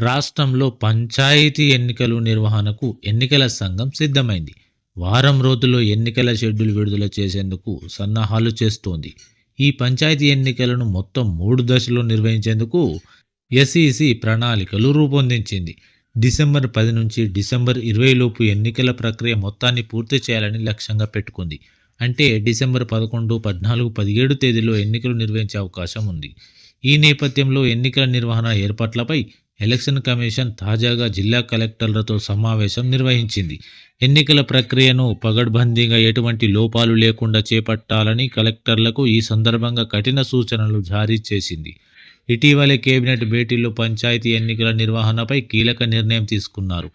రాష్ట్రంలో పంచాయతీ ఎన్నికలు నిర్వహణకు ఎన్నికల సంఘం సిద్ధమైంది. వారం రోజుల్లో ఎన్నికల షెడ్యూల్ విడుదల చేసేందుకు సన్నాహాలు చేస్తోంది. ఈ పంచాయతీ ఎన్నికలను మొత్తం మూడు దశల్లో నిర్వహించేందుకు ఎస్ఈసి ప్రణాళికలు రూపొందించింది. డిసెంబర్ పది నుంచి డిసెంబర్ ఇరవై లోపు ఎన్నికల ప్రక్రియ మొత్తాన్ని పూర్తి చేయాలని లక్ష్యంగా పెట్టుకుంది. అంటే డిసెంబర్ పదకొండు పద్నాలుగు పదిహేడు తేదీలో ఎన్నికలు నిర్వహించే అవకాశం ఉంది. ఈ నేపథ్యంలో ఎన్నికల నిర్వహణ ఏర్పాట్లపై ఎలక్షన్ కమిషన్ తాజాగా జిల్లా కలెక్టర్లతో సమావేశం నిర్వహించింది. ఎన్నికల ప్రక్రియను పగడ్బందీగా ఎటువంటి లోపాలు లేకుండా చేపట్టాలని కలెక్టర్లకు ఈ సందర్భంగా కఠిన సూచనలు జారీ చేసింది. ఇటీవలే కేబినెట్ భేటీలో పంచాయతీ ఎన్నికల నిర్వహణపై కీలక నిర్ణయం తీసుకున్నారు.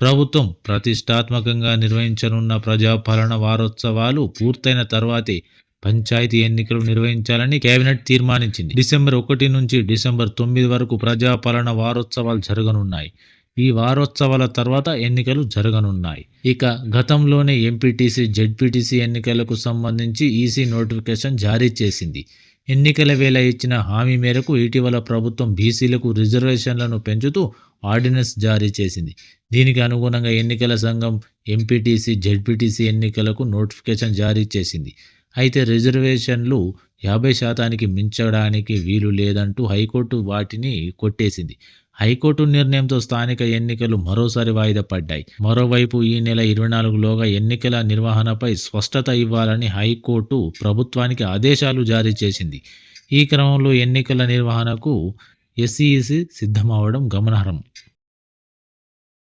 ప్రభుత్వం ప్రతిష్టాత్మకంగా నిర్వహించనున్న ప్రజాపాలన వారోత్సవాలు పూర్తయిన తర్వాతే పంచాయతీ ఎన్నికలు నిర్వహించాలని కేబినెట్ తీర్మానించింది. డిసెంబర్ ఒకటి నుంచి డిసెంబర్ తొమ్మిది వరకు ప్రజాపాలన వారోత్సవాలు జరగనున్నాయి. ఈ వారోత్సవాల తర్వాత ఎన్నికలు జరగనున్నాయి. ఇక గతంలోనే ఎంపీటీసీ జెడ్పీటీసీ ఎన్నికలకు సంబంధించి ఈసీ నోటిఫికేషన్ జారీ చేసింది. ఎన్నికల వేళ ఇచ్చిన హామీ మేరకు ఇటీవల ప్రభుత్వం బీసీలకు రిజర్వేషన్లను పెంచుతూ ఆర్డినెన్స్ జారీ చేసింది. దీనికి అనుగుణంగా ఎన్నికల సంఘం ఎంపీటీసీ జెడ్పీటీసీ ఎన్నికలకు నోటిఫికేషన్ జారీ చేసింది. అయితే రిజర్వేషన్లు యాభై శాతానికి మించడానికి వీలు లేదంటూ హైకోర్టు వాటిని కొట్టేసింది. హైకోర్టు నిర్ణయంతో స్థానిక ఎన్నికలు మరోసారి వాయిదా పడ్డాయి. మరోవైపు ఈ నెల ఇరవై నాలుగులోగా ఎన్నికల నిర్వహణపై స్పష్టత ఇవ్వాలని హైకోర్టు ప్రభుత్వానికి ఆదేశాలు జారీ చేసింది. ఈ క్రమంలో ఎన్నికల నిర్వహణకు ఎస్ఈసి సిద్ధమవడం గమనార్హం.